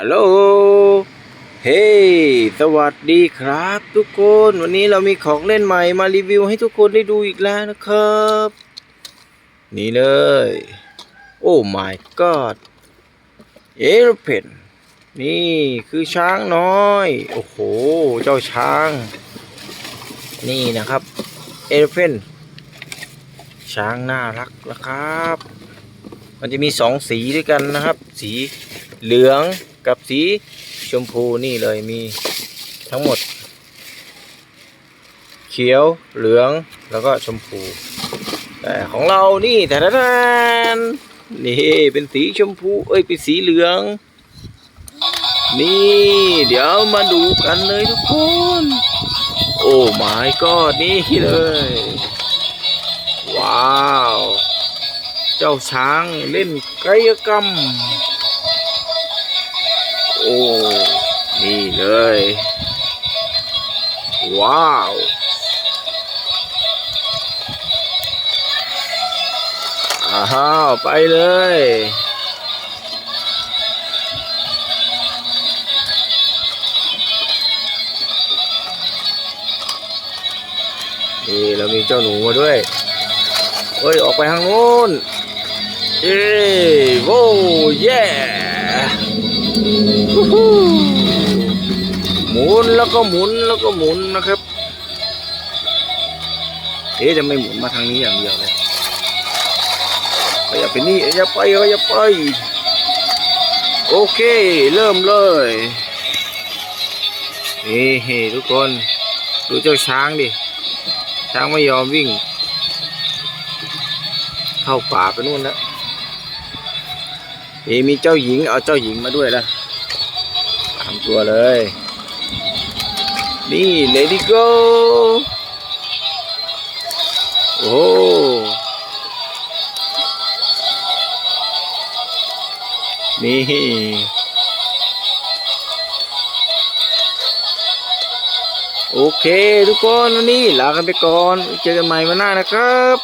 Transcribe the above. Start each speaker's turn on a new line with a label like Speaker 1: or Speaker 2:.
Speaker 1: ฮัลโหล เฮ้ สวัสดีครับ ทุกคน วันนี้เรามีของเล่นใหม่มารีวิวให้ทุกคนได้ดูอีกแล้วนะครับ นี่เลย โอ้ my god เอรเพนนี่คือช้างน้อย โอ้โห เจ้าช้าง นี่นะครับ เอรเพนช้างน่ารักนะครับ มันจะมีสองสีด้วยกันนะครับ สีเหลือง กับสีชมพูนี่เลยมีทั้งหมด เขียวเหลืองแล้วก็ชมพู แต่ของเรานี่แต่ละนนี่เป็นสีชมพู เอ้ยเป็นสีเหลือง นี่ เดี๋ยวมาดูกันเลยทุกคน โอ้ my god นี่เลย ว้าว เจ้าช้างเล่นกายกรรม อ้ นี่เลย ว้าว อ้าวไปเลยนี่เรามีเจ้าหนูมาด้วยเอ้ย ออกไปทางโน้น เอ้ยโว้เย้ หมุนแล้วก็หมุนแล้วก็หมุนนะครับ เอ๊จะไม่หมุนมาทางนี้อย่างเดียวเลยขยับไปนี่ขยับไปขยับไป โอเค เริ่มเลยนี่ทุกคน ดูเจ้าช้างดิ ช้างไม่ยอมวิ่ง เข้าป่าไปนู่นแล้วนี่มีเจ้าหญิงเอาเจ้าหญิงมาด้วยละตามตัวเลย นี่ Lady Go โอ้นี่ โอเคทุกคนวันนี้ลากันไปก่อน เจอกันใหม่วันหน้านะครับ